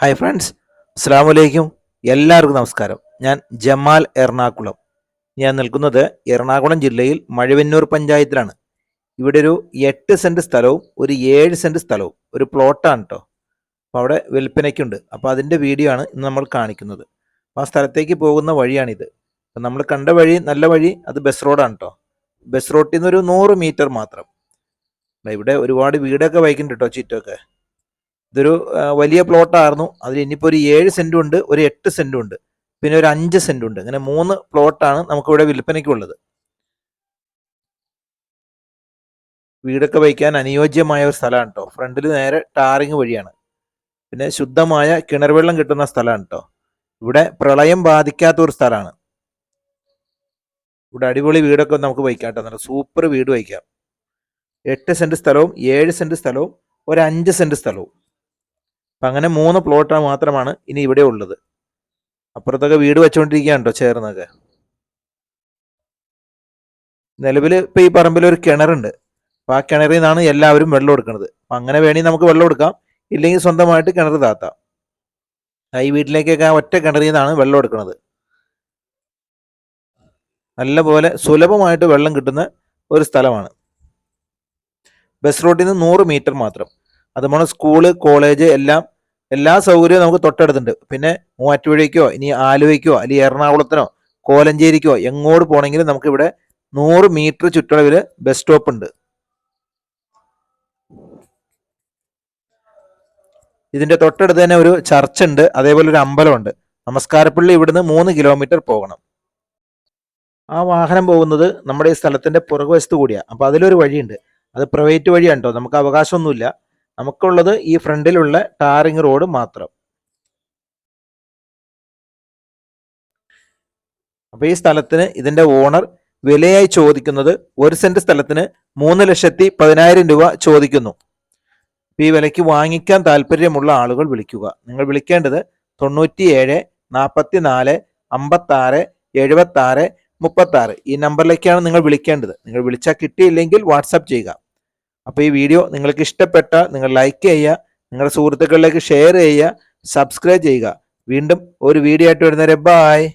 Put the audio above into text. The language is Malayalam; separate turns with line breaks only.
ഹായ് ഫ്രണ്ട്സ് അസ്സാം എല്ലാവർക്കും നമസ്കാരം. ഞാൻ ജമാൽ എറണാകുളം. ഞാൻ നിൽക്കുന്നത് എറണാകുളം ജില്ലയിൽ മഴവന്നൂർ പഞ്ചായത്തിലാണ്. ഇവിടെ ഒരു എട്ട് സെന്റ് സ്ഥലവും ഒരു ഏഴ് സെന്റ് സ്ഥലവും ഒരു പ്ലോട്ടാണ് കേട്ടോ അപ്പോൾ അവിടെ വിൽപ്പനയ്ക്കുണ്ട്. അപ്പോൾ അതിന്റെ വീഡിയോ ആണ് ഇന്ന് നമ്മൾ കാണിക്കുന്നത്. അപ്പോൾ ആ സ്ഥലത്തേക്ക് പോകുന്ന വഴിയാണിത്. അപ്പം നമ്മൾ കണ്ട വഴി നല്ല വഴി അത് ബസ് റോഡാണ് കേട്ടോ ബസ് റോഡിൽ നിന്ന് ഒരു നൂറ് മീറ്റർ മാത്രം. ഇവിടെ ഒരുപാട് വീടൊക്കെ വയ്ക്കുന്നുണ്ട് കേട്ടോ ചുറ്റമൊക്കെ ഇതൊരു വലിയ പ്ലോട്ടായിരുന്നു. അതിൽ ഇനിയിപ്പോൾ ഒരു ഏഴ് സെന്റും ഉണ്ട് ഒരു എട്ട് സെന്റും ഉണ്ട്. പിന്നെ ഒരു അഞ്ച് സെന്റും ഉണ്ട്. അങ്ങനെ മൂന്ന് പ്ലോട്ടാണ് നമുക്കിവിടെ വിൽപ്പനയ്ക്കുള്ളത്. വീടൊക്കെ വയ്ക്കാൻ അനുയോജ്യമായ ഒരു സ്ഥലമാണ് കേട്ടോ ഫ്രണ്ടിൽ നേരെ ടാറിങ് വഴിയാണ്. പിന്നെ ശുദ്ധമായ കിണർ വെള്ളം കിട്ടുന്ന സ്ഥലമാണ് കേട്ടോ ഇവിടെ പ്രളയം ബാധിക്കാത്ത ഒരു സ്ഥലമാണ്. ഇവിടെ അടിപൊളി വീടൊക്കെ നമുക്ക് വയ്ക്കാം കേട്ടോ നല്ല സൂപ്പർ വീട് വയ്ക്കാം. എട്ട് സെന്റ് സ്ഥലവും ഏഴ് സെന്റ് സ്ഥലവും ഒരു അഞ്ച് സെന്റ് സ്ഥലവും. അപ്പം അങ്ങനെ മൂന്ന് പ്ലോട്ട് മാത്രമാണ് ഇനി ഇവിടെ ഉള്ളത്. അപ്പുറത്തൊക്കെ വീട് വെച്ചുകൊണ്ടിരിക്കുകയാണ് കേട്ടോ ചേർന്നൊക്കെ. നിലവിൽ ഇപ്പം ഈ പറമ്പിൽ ഒരു കിണറുണ്ട്. അപ്പം ആ കിണറിൽ നിന്നാണ് എല്ലാവരും വെള്ളം എടുക്കുന്നത്. അപ്പം അങ്ങനെ വേണമെങ്കിൽ നമുക്ക് വെള്ളം എടുക്കാം. ഇല്ലെങ്കിൽ സ്വന്തമായിട്ട് കിണർ താത്താം. ഈ വീട്ടിലേക്കൊക്കെ ആ ഒറ്റ കിണറിൽ നിന്നാണ് വെള്ളം എടുക്കുന്നത്. നല്ലപോലെ സുലഭമായിട്ട് വെള്ളം കിട്ടുന്ന ഒരു സ്ഥലമാണ്. ബസ് റൂട്ടിൽ നിന്ന് നൂറ് മീറ്റർ മാത്രം. അതുപോലെ സ്കൂൾ കോളേജ് എല്ലാം എല്ലാ സൗകര്യവും നമുക്ക് തൊട്ടടുത്തുണ്ട്. പിന്നെ മൂവാറ്റുപുഴയ്ക്കോ ഇനി ആലുവയ്ക്കോ അല്ലെങ്കിൽ എറണാകുളത്തിനോ കോലഞ്ചേരിക്കോ എങ്ങോട്ട് പോകണമെങ്കിലും നമുക്ക് ഇവിടെ നൂറ് മീറ്റർ ചുറ്റളവിൽ ബസ് സ്റ്റോപ്പ് ഉണ്ട്. ഇതിന്റെ തൊട്ടടുത്ത് തന്നെ ഒരു ചർച്ച് ഉണ്ട്. അതേപോലെ ഒരു അമ്പലമുണ്ട്. നമസ്കാരപ്പള്ളി ഇവിടുന്ന് മൂന്ന് കിലോമീറ്റർ പോകണം. ആ വാഹനം പോകുന്നത് നമ്മുടെ ഈ സ്ഥലത്തിന്റെ പുറകുവശത്ത് കൂടിയാണ് അപ്പൊ അതിലൊരു വഴിയുണ്ട്. അത് പ്രൈവറ്റ് വഴിയാണ് കേട്ടോ നമുക്ക് അവകാശമൊന്നുമില്ല. നമുക്കുള്ളത് ഈ ഫ്രണ്ടിലുള്ള ടാറിങ് റോഡ് മാത്രം. അപ്പൊ ഈ സ്ഥലത്തിന് ഇതിന്റെ ഓണർ വിലയായി ചോദിക്കുന്നത് ഒരു സെന്റ് സ്ഥലത്തിന് മൂന്ന് ലക്ഷത്തി പതിനായിരം രൂപ ചോദിക്കുന്നു. ഈ വിലയ്ക്ക് വാങ്ങിക്കാൻ താല്പര്യമുള്ള ആളുകൾ വിളിക്കുക. നിങ്ങൾ വിളിക്കേണ്ടത് തൊണ്ണൂറ്റി ഏഴ് നാൽപ്പത്തി നാല് അമ്പത്തി ആറ് എഴുപത്തി ആറ് മുപ്പത്തി ആറ് ഈ നമ്പറിലേക്കാണ് നിങ്ങൾ വിളിക്കേണ്ടത്. നിങ്ങൾ വിളിച്ചാൽ കിട്ടിയില്ലെങ്കിൽ വാട്സാപ്പ് ചെയ്യുക. അപ്പോൾ ഈ വീഡിയോ നിങ്ങൾക്ക് ഇഷ്ടപ്പെട്ട നിങ്ങൾ ലൈക്ക് ചെയ്യുക നിങ്ങളുടെ സുഹൃത്തുക്കളിലേക്ക് ഷെയർ ചെയ്യുക സബ്സ്ക്രൈബ് ചെയ്യുക. വീണ്ടും ഒരു വീഡിയോ ആയിട്ട് വരുന്നവരെ ബായ്